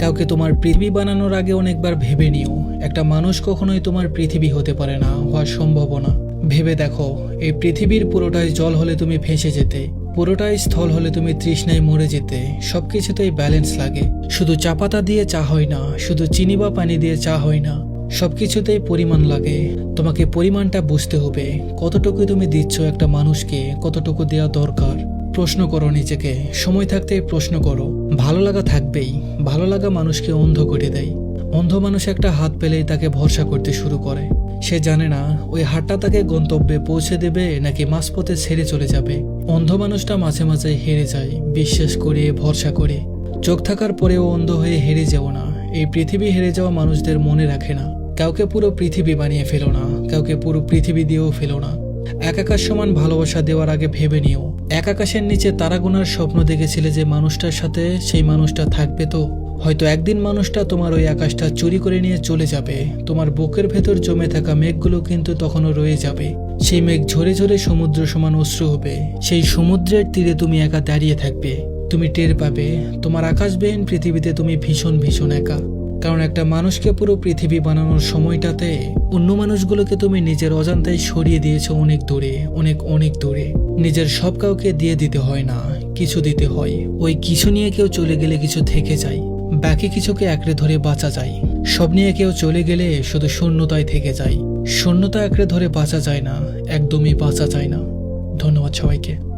কাউকে তোমার পৃথিবী বানানোর আগে অনেকবার ভেবে নিও। একটা মানুষ কখনোই তোমার পৃথিবী হতে পারে না হওয়া সম্ভব না ভেবে দেখো, এই পৃথিবীর পুরোটাই জল হলে তুমি ভেসে যেতে, পুরোটাই স্থল হলে তুমি তৃষ্ণায় মরে যেতে। সবকিছুতেই ব্যালেন্স লাগে। শুধু চা পাতা দিয়ে চা হয় না, শুধু চিনি বা পানি দিয়ে চা হয় না। সবকিছুতেই পরিমাণ লাগে। তোমাকে পরিমাণটা বুঝতে হবে কতটুকু তুমি দিচ্ছ একটা মানুষকে, কতটুকু দেওয়া দরকার। প্রশ্ন করো নিজেকে। সময় থাকতে প্রশ্ন করো। ভালো লাগা থাকবেই। ভালো লাগা মানুষকে অন্ধ করে দেয়। অন্ধ মানুষ একটা হাত পেলেই তাকে ভরসা করতে শুরু করে। সে জানে না, ওই হাতটা তাকে গন্তব্যে পৌঁছে দেবে নাকি মাঝপথে ছেড়ে চলে যাবে। অন্ধ মানুষটা মাঝে মাঝে হেরে যায়, বিশ্বাস করে, ভরসা করে। চোখ থাকার পরেও অন্ধ হয়ে হেরে যেও না। এই পৃথিবী হেরে যাওয়া মানুষদের মনে রাখে না। কাউকে পুরো পৃথিবী বানিয়ে ফেলো না। কাউকে পুরো পৃথিবী দিয়েও ফেলো না। এক আকাশ সমান ভালোবাসা দেওয়ার আগে ভেবে নিও। এক আকাশের নিচে তারা গোনার স্বপ্ন দেখেছিলে যে মানুষটার সাথে সেই মানুষটা থাকবে তো? হয়তো একদিন মানুষটা তোমার ওই আকাশটা চুরি করে নিয়ে চলে যাবে। তোমার বুকের ভেতর জমে থাকা মেঘগুলো কিন্তু তখনও রয়ে যাবে। সেই মেঘ ঝরে ঝরে সমুদ্র সমান অশ্রু হবে। সেই সমুদ্রের তীরে তুমি একা দাঁড়িয়ে থাকবে। তুমি টের পাবে। তোমার আকাশবিহীন পৃথিবীতে তুমি ভীষণ ভীষণ একা। কারণ একটা মানুষকে পুরো পৃথিবী বানানোর সময়টাতে অন্য মানুষগুলোকে তুমি নিজের অজান্তায় সরিয়ে দিয়েছ অনেক দূরে, অনেক অনেক দূরে। নিজের সব কাউকে দিয়ে দিতে হয় না, কিছু দিতে হয়। ওই কিছু নিয়ে কেউ চলে গেলে কিছু থেকে যায়, বাকি কিছুকে আঁকড়ে ধরে বাঁচা যায়। সব নিয়ে কেউ চলে গেলে শুধু শূন্যতায় থেকে যায়। শূন্যতা আঁকড়ে ধরে বাঁচা যায় না, একদমই বাঁচা যায় না। ধন্যবাদ সবাইকে।